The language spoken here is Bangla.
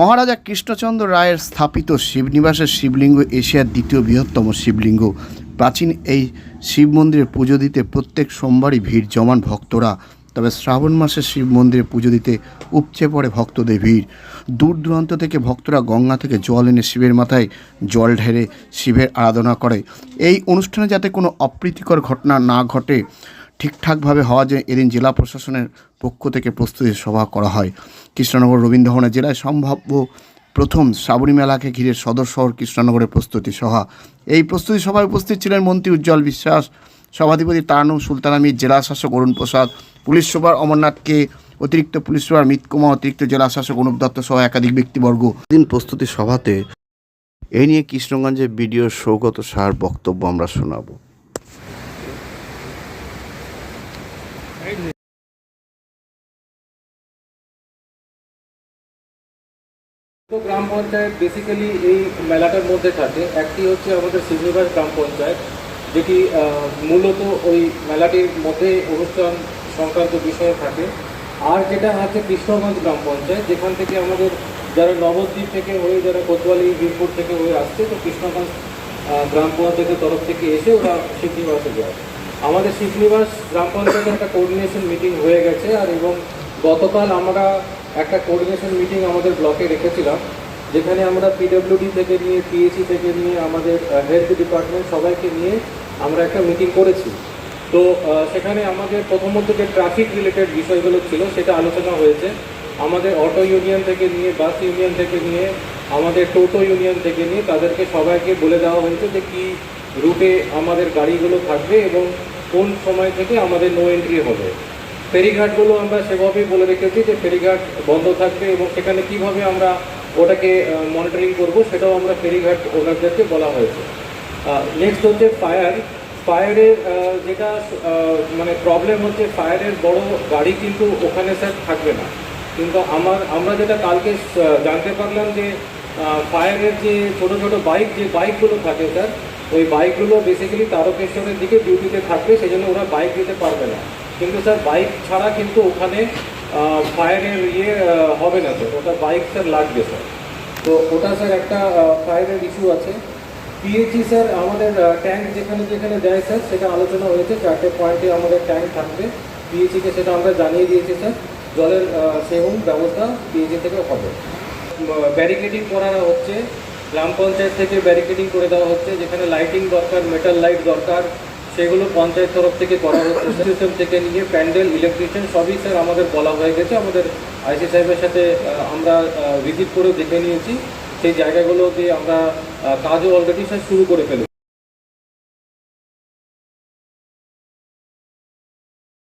মহারাজা কৃষ্ণচন্দ্র রায়ের স্থাপিত শিবনিবাসের শিবলিঙ্গ এশিয়ার দ্বিতীয় বৃহত্তম শিবলিঙ্গ। প্রাচীন এই শিব মন্দিরে পুজো দিতে প্রত্যেক সোমবারই ভিড় জমান ভক্তরা। তবে শ্রাবণ মাসে শিব মন্দিরে পুজো দিতে উপচে পড়ে ভক্তদের ভিড়। দূর দূরান্ত থেকে ভক্তরা গঙ্গা থেকে জল এনে শিবের মাথায় জল ঢেলে শিবের আরাধনা করে। এই অনুষ্ঠানে যাতে কোনো অপ্রীতিকর ঘটনা না ঘটে ঠিকঠাকভাবে হওয়া যায় এদিন জেলা প্রশাসনের পক্ষ থেকে প্রস্তুতি সভা করা হয়। কৃষ্ণনগর রবীন্দ্রভবনের জেলায় সম্ভাব্য প্রথম শ্রাবণী মেলাকে ঘিরে সদর শহর কৃষ্ণনগরের প্রস্তুতি সভা। এই প্রস্তুতি সভায় উপস্থিত ছিলেন মন্ত্রী উজ্জ্বল বিশ্বাস, সভাধিপতি তারানুম সুলতান জেলা শাসক অরুণ প্রসাদ, পুলিশ সুপার অমরনাথকে অতিরিক্ত পুলিশ সুপার মিত কুমার, অতিরিক্ত জেলা শাসক অনুপ দত্ত সহ একাধিক ব্যক্তিবর্গ। দিন প্রস্তুতি সভাতে এই নিয়ে কৃষ্ণগঞ্জের বিডিও সৌগত সার বক্তব্য আমরা শোনাবো। গ্রাম পঞ্চায়েত বেসিক্যালি এই মেলাটার মধ্যে থাকে। একটি হচ্ছে আমাদের শ্রীনিবাস গ্রাম পঞ্চায়েত, যেটি মূলত ওই মেলাটির মধ্যে অনুষ্ঠান সংক্রান্ত বিষয়ে থাকে। আর যেটা আছে কৃষ্ণগঞ্জ গ্রাম পঞ্চায়েত, যেখান থেকে আমাদের যারা নবদ্বীপ থেকে হয়ে, যারা কোতোয়ালি বীরপুর থেকে হয়ে আসছে, তো কৃষ্ণগঞ্জ গ্রাম পঞ্চায়েতের তরফ থেকে এসে ওরা শিবনিবাসে যায়। আমাদের শিবনিবাস গ্রাম পঞ্চায়েতের একটা কোঅর্ডিনেশন মিটিং হয়ে গেছে আর এবং গতকাল আমরা একটা কোর্ডিনেশন মিটিং আমাদের ব্লকে রেখেছিলাম, যেখানে আমরা পিডব্লিউডি থেকে নিয়ে পিএসসি থেকে নিয়ে, আমাদের হেলথ ডিপার্টমেন্ট সবাইকে নিয়ে আমরা একটা মিটিং করেছি। তো সেখানে আমাদের প্রথমত যে ট্রাফিক রিলেটেড বিষয়গুলো ছিল, সেটা আলোচনা হয়েছে। আমাদের অটো ইউনিয়ন থেকে নিয়ে বাস ইউনিয়ন থেকে নিয়ে, আমাদের টোটো ইউনিয়ন থেকে নিয়ে তাদেরকে সবাইকে বলে দেওয়া হয়েছে যে কি রুটে আমাদের গাড়িগুলো থাকবে এবং কোন সময় থেকে আমাদের নো এন্ট্রি হবে? ফেরিঘাটগুলো আমরা সেভাবেই বলে রেখেছি যে ফেরিঘাট বন্ধ থাকবে এবং সেখানে কীভাবে আমরা ওটাকে মনিটরিং করব সেটাও আমরা ফেরিঘাট ওনারদেরকে বলা হয়েছে। নেক্সট হচ্ছে ফায়ার ফায়ারের যেটা মানে প্রবলেম হচ্ছে ফায়ারের বড় গাড়ি কিন্তু ওখানে স্যার থাকবে না। কিন্তু আমার, আমরা যেটা কালকে জানতে পারলাম যে ফায়ারের যে ছোট ছোট বাইক যে বাইকগুলো থাকে স্যার ওই বাইকগুলো বেসিক্যালি তারকেশ্বরের দিকে ডিউটিতে থাকবে সেই জন্য ওরা বাইক দিতে পারবে না। কিন্তু স্যার বাইক ছাড়া কিন্তু ওখানে ফায়ারের ইয়ে হবে না স্যার ওটা বাইক স্যার লাগবে স্যার তো ওটা স্যার একটা ফায়ারের ইস্যু আছে। পিএইচি স্যার আমাদের ট্যাঙ্ক যেখানে যেখানে দেয় স্যার সেটা আলোচনা হয়েছে। চারটে পয়েন্টে আমাদের ট্যাঙ্ক থাকবে। পিএইচিকে সেটা আমরা জানিয়ে দিয়েছি স্যার জলের সেবন ব্যবস্থা পিএইচি থেকে হবে। ব্যারিকেডিং করা হচ্ছে। গ্রাম পঞ্চায়েত থেকে ব্যারিকেডিং করে দেওয়া হচ্ছে যেখানে লাইটিং দরকার মেটাল লাইট দরকার সেগুলো পঞ্চায়েত তরফ থেকে করা হচ্ছে। সিস্টেম থেকে নিয়ে প্যান্ডেল ইলেকট্রিশিয়ান সবই স্যার আমাদের বলা হয়ে গেছে। আমাদের আইসি সাহেবের সাথে আমরা ভিজিট করে দেখে নিয়েছি। সেই জায়গাগুলো দিয়ে আমরা কাজও অলরেডি স্যার শুরু করে ফেলেছি।